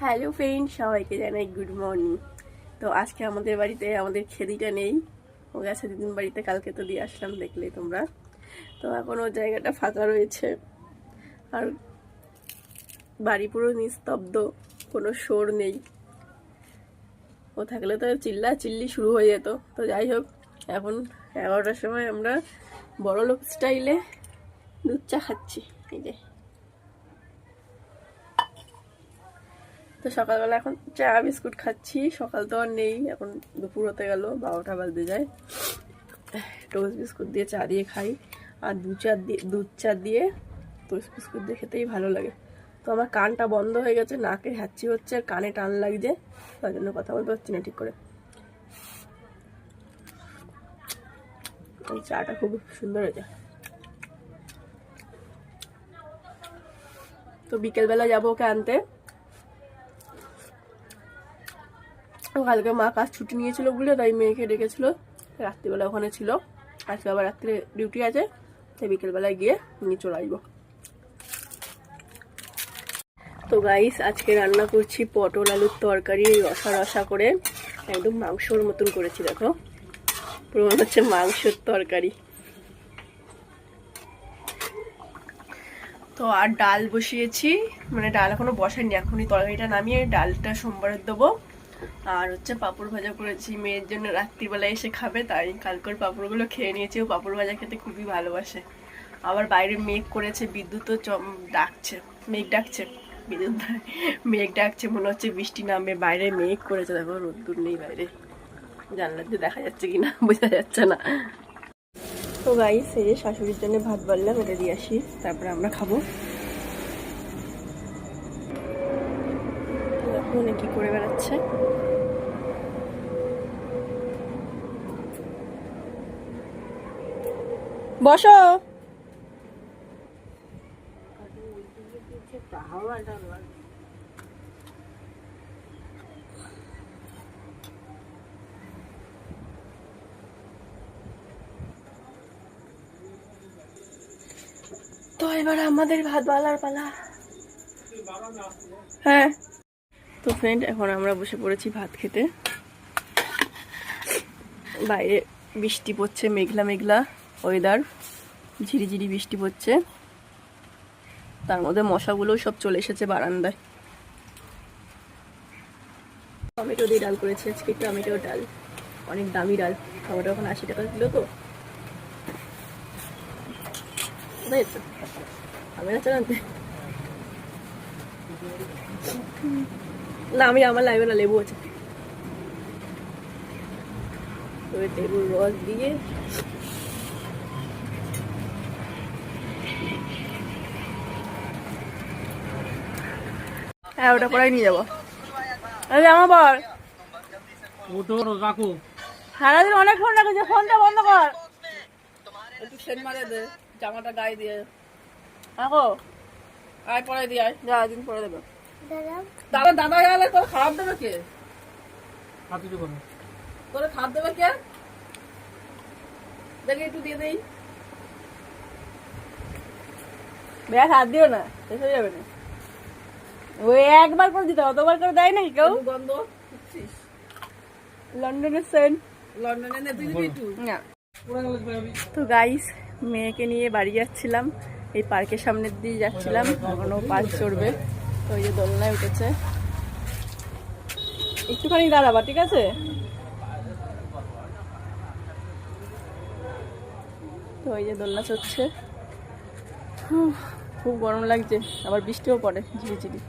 Hello friend সবাইকে জানাই good morning তো আজকে আমাদের বাড়িতে আমাদের খেদিটা নেই। ও গেছে দুদিন বাড়িতে, কালকে তো দিয়ে আসলাম দেখলে তোমরা। তো এখন ওর জায়গাটা ফাঁকা রয়েছে। আর বাড়ি পুরো নিস্তব্ধ, কোনো শোর নেই। ও থাকলে তো চিল্লা চিল্লি শুরু হয়ে যেত। তো যাই হোক, এখন এগারোটার সময় আমরা বড় লোক স্টাইলে দুধ চা খাচ্ছি। এই যে। তো সকালবেলা এখন চা, বিস্কুট খাচ্ছি। সকাল তো আর নেই, এখন দুপুর হতে গেল, বারোটা বাজতে যায়। টোস্ট বিস্কুট দিয়ে চা দিয়ে খাই। আর দু চা দিয়ে, দুধ চা দিয়ে টোস্ট বিস্কুট দিয়ে খেতেই ভালো লাগে। তো আমার কানটা বন্ধ হয়ে গেছে, নাকে হ্যাচ্ছি হচ্ছে, কানে টান লাগছে, তার জন্য কথা বলতে পারছি না ঠিক করে। চাটা খুব সুন্দর হয়েছে। তো বিকেলবেলা যাব ওকে আনতে ও কালকে মা কাজ ছুটি নিয়েছিল বলে তাই মেয়েকে ডেকেছিল। রাত্রিবেলা ওখানে ছিল। আজকে আবার রাত্রে ডিউটি আছে, তাই বিকেলবেলায় গিয়ে নিয়ে চলে আসব। তো গাইস আজকে রান্না করছি পটল আলুর তরকারি, রসা রসা করে, একদম মাংসর মতন করেছি, দেখো। পুরো মনে হচ্ছে মাংসের তরকারি। তো আর ডাল বসিয়েছি মানে ডাল এখনও বসাইনি এখনই তরকারিটা নামিয়ে ডালটা সোমবারের দেবো। আর হচ্ছে পাঁপড় ভাজা করেছি। মেয়ের জন্য রাত্রিবেলা এসে খাবে, তাই কালকের পাঁপড়গুলো খেয়ে নিয়েছি। ও পাঁপড় ভাজা খেতে খুবই ভালোবাসে। আবার বাইরে মেঘ করেছে, বিদ্যুৎও ডাকছে, মেঘ ডাকছে। বিদ্যুৎ না- মেঘ ডাকছে, মনে হচ্ছে বৃষ্টি নামবে। বাইরে মেঘ করেছে, দেখো রোদ্দুর নেই বাইরে। জানলার দিয়ে দেখা যাচ্ছে কিনা বোঝা যাচ্ছে না। তো গাই যে শাশুড়ির জন্য ভাত বাড়লাম, এটা দিয়ে আসি। তারপরে আমরা খাব। তো কি করে বেড়াচ্ছে? বসো। তো এবার আমাদের ভাত বালার পালা। হ্যাঁ। তো ফ্রেন্ড এখন আমরা বসে পড়েছি ভাত খেতে। বাইরে বৃষ্টি পড়ছে, মেঘলা মেঘলা ওয়েদার ঝিরিঝিরি বৃষ্টি পড়ছে। তার মধ্যে মশাগুলো সব চলে এসেছে বারান্দায়। টমেটো দিয়ে ডাল করেছি আজকে, টমেটো ডাল। অনেক দামি ডাল টমেটো এখন আশি টাকা কিলো তো। আমি না। না আমি আমার লাগবে না লেবু আছে। তবে লেবুর রস দিয়ে হ্যাঁ ওটা করাই নিয়ে যাব। আরে আমার বল ওটো রাখো। সারাদিন অনেক ফোন রাখেছে ফোনটা বন্ধ কর। একটু সেন মারে দে জামাটা গায়ে দিয়ে। রাখো। আয় পরে দিয়ে আয়। যা দিন পরে দেবে। দাদা? দাদা গেলে তোর খারাপ দেবে কে? হাতে তো করো তোর খারাপ দেবে কে? দেখে একটু দিয়ে দেই। হাত দিও না শেষ হয়ে যাবে না। ওই একবার করে দিতে অতবার করে দেয় নাকি কেউ? গন্ধ লন্ডনের সেন্ট লন্ডনে না তো গাইস মেয়েকে নিয়ে বাড়ি যাচ্ছিলাম। এই পার্কের সামনের দিয়ে যাচ্ছিলাম, এখন পার্ক চড়বে। তো ওই যে দোলনায় উঠেছে। একটুখানি দাঁড়াবা, ঠিক আছে? তো ওই যে দোলনা চড়ছে। খুব গরম লাগছে, আবার বৃষ্টিও পড়ে, ঝিরিঝিরি।